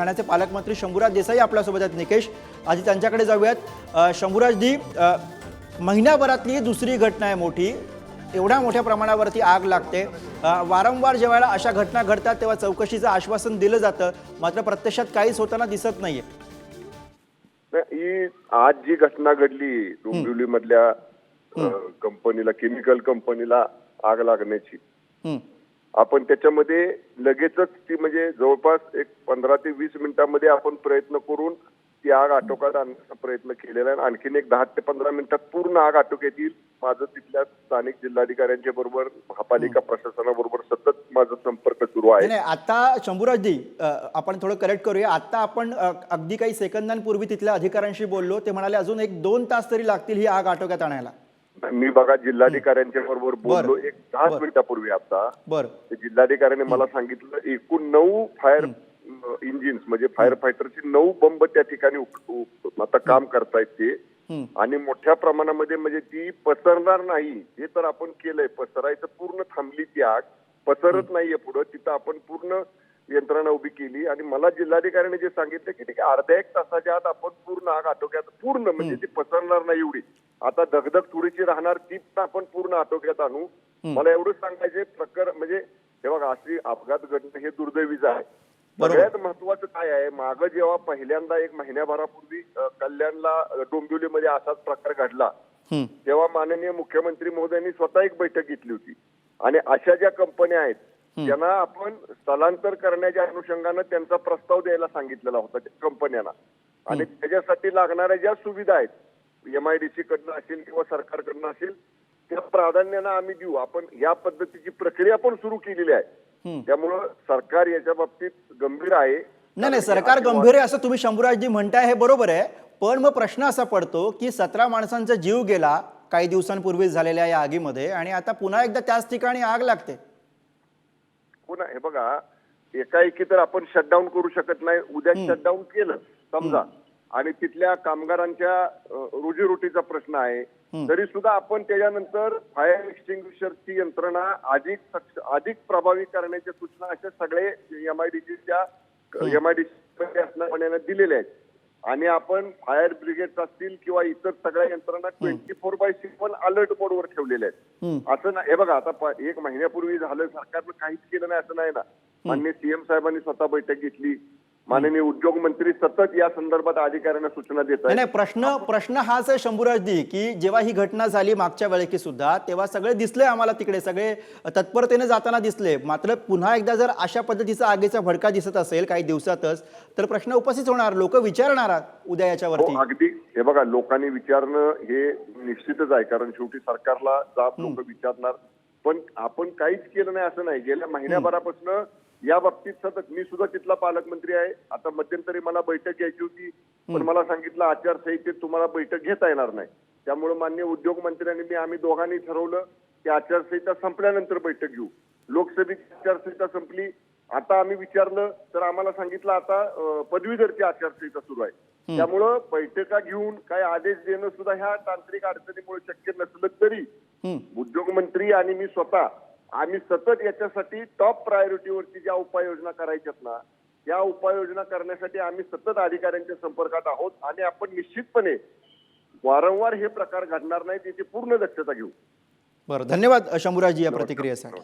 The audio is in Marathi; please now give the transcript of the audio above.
ठाण्याचे पालकमंत्री शंभूराज देसाई आपल्यासोबत आहेत निकेश. आधी त्यांच्याकडे जाऊयात. शंभूराजजी महिन्याभरातली दुसरी घटना आहे मोठी. एवढ्या मोठ्या प्रमाणावरती आग लागते. वारंवार जेव्हा अशा घटना घडतात तेव्हा चौकशीचं आश्वासन दिलं जातं. मात्र प्रत्यक्षात काहीच होताना दिसत नाहीये. नाही, ही आज जी घटना घडली डोंबिवली मधल्या कंपनीला केमिकल कंपनीला आग लागण्याची. आपण त्याच्यामध्ये लगेचच ती म्हणजे जवळपास एक पंधरा ते वीस मिनिटांमध्ये आपण प्रयत्न करून ती आग आटोक्यात आणण्याचा प्रयत्न केलेला आहे. आणि आणखीन एक दहा ते पंधरा मिनिटात पूर्ण आग आटोक्यात येईल माझं तिथल्या स्थानिक जिल्हाधिकाऱ्यांच्या बरोबर महापालिका प्रशासनाबरोबर सतत माझा संपर्क सुरू आहे. आता शंभूराजजी आपण थोडं करेक्ट करूया. आता आपण अगदी काही सेकंदांपूर्वी तिथल्या अधिकाऱ्यांशी बोललो. ते म्हणाले अजून एक दोन तास तरी लागतील ही आग आटोक्यात आणायला. मी बघा जिल्हाधिकाऱ्यांच्या बरोबर बोललो एक दहा मिनिटापूर्वी आता. जिल्हाधिकाऱ्याने मला सांगितलं एकूण नऊ फायर इंजिन्स म्हणजे फायर फायटरचे नऊ बंब त्या ठिकाणी आता काम करतायत ते. आणि मोठ्या प्रमाणामध्ये म्हणजे ती पसरणार नाही हे तर आपण केलंय. पसरायचं पूर्ण थांबली ती आग. पसरत नाहीये पुढं. तिथं आपण पूर्ण यंत्रणा उभी केली. आणि मला जिल्हाधिकाऱ्याने जे सांगितलं की ठीक आहे अर्ध्या एक तासाच्या आत आपण पूर्ण आग आटोक्यात पूर्ण म्हणजे ती पसरणार नाही एवढी. आता दगदग थोडीशी राहणार ती पण आपण पूर्ण आटोक्यात आणू. मला एवढं सांगायचे प्रकर म्हणजे हे बघा अशी अपघात घडणं हे दुर्दैवीच आहे. सगळ्यात महत्वाचं काय आहे मागं जेव्हा पहिल्यांदा एक महिन्याभरापूर्वी कल्याणला डोंबिवलीमध्ये असाच प्रकार घडला हं. तेव्हा माननीय मुख्यमंत्री महोदयांनी स्वतः एक बैठक घेतली होती. आणि अशा ज्या कंपन्या आहेत त्यांना आपण स्थलांतर करण्याच्या अनुषंगानं त्यांचा प्रस्ताव द्यायला सांगितलेला होता त्या कंपन्यांना. आणि त्याच्यासाठी लागणाऱ्या ज्या सुविधा आहेत एमआयडीसी कडनं असेल किंवा सरकारकडनं असेल त्या प्राधान्यानं आम्ही देऊ. आपण या पद्धतीची प्रक्रिया पण सुरू केलेली आहे. त्यामुळं सरकार याच्या बाबतीत गंभीर आहे. नाही नाही सरकार गंभीर आहे असं तुम्ही शंभूराजजी म्हणताय हे बरोबर आहे. पण मग प्रश्न असा पडतो की सतरा माणसांचा जीव गेला काही दिवसांपूर्वीच झालेल्या या आगीमध्ये आणि आता पुन्हा एकदा त्याच ठिकाणी आग लागते. पुन्हा हे बघा एकाएकी तर आपण शटडाऊन करू शकत नाही. उद्या शटडाऊन केलं समजा. आणि तिथल्या कामगारांच्या रोजीरोटीचा प्रश्न आहे. तरी सुद्धा आपण त्याच्यानंतर फायर एक्सटिंग्विशरची यंत्रणा अधिक अधिक प्रभावी करण्याच्या सूचना अशा सगळे एमआयडीसीच्या एमआयडीसी असणाऱ्या दिलेल्या आहेत. आणि आपण फायर ब्रिगेड असतील किंवा इतर सगळ्या यंत्रणा twenty four by seven alert मोडवर ठेवलेल्या आहेत. असं नाही. हे बघा आता एक महिन्यापूर्वी झालं सरकारनं काहीच केलं नाही असं नाही ना. माननीय सीएम साहेबांनी स्वतः बैठक घेतली. माननीय उद्योग मंत्री सतत या संदर्भात अधिकाऱ्यांना सूचना देत नाही प्रश्न प्रश्न हाच आहे शंभूराजजी की जेव्हा ही घटना झाली मागच्या वेळेकी सुद्धा तेव्हा सगळे दिसले आम्हाला तिकडे सगळे तत्परतेने जाताना दिसले. मात्र पुन्हा एकदा जर अशा पद्धतीचा आगीचा भडका दिसत असेल काही दिवसातच तर प्रश्न उपस्थित होणार लोक विचारणार उद्या याच्यावरती. हो अगदी. हे बघा लोकांनी विचारणं हे निश्चितच आहे कारण शेवटी सरकारला जाब लोक विचारणार. पण आपण काहीच केलं नाही असं नाही. गेल्या महिन्याभरापासून या बाबतीत सतत मी सुद्धा तिथला पालकमंत्री आहे. आता मध्यंतरी मला बैठक घ्यायची होती पण मला सांगितलं आचारसंहितेत तुम्हाला बैठक घेता येणार नाही. त्यामुळे मान्य उद्योग मंत्र्यांनी मी आम्ही दोघांनी ठरवलं की आचारसंहिता संपल्यानंतर बैठक घेऊ. लोकसभेची आचारसंहिता संपली. आता आम्ही विचारलं तर आम्हाला सांगितलं आता पदवीधरची आचारसंहिता सुरू आहे. त्यामुळं बैठका घेऊन काय आदेश देणं सुद्धा ह्या तांत्रिक अडचणीमुळे शक्य नसलं तरी उद्योग मंत्री आणि मी स्वतः आम्ही सतत याच्यासाठी टॉप प्रायोरिटीवरती ज्या उपाययोजना करायच्यात ना त्या उपाययोजना करण्यासाठी आम्ही सतत अधिकाऱ्यांच्या संपर्कात आहोत आणि आपण निश्चितपणे वारंवार हे प्रकार घडणार नाहीत याची पूर्ण दक्षता घेऊ. बरं धन्यवाद शंभूराजजी या प्रतिक्रियेसाठी.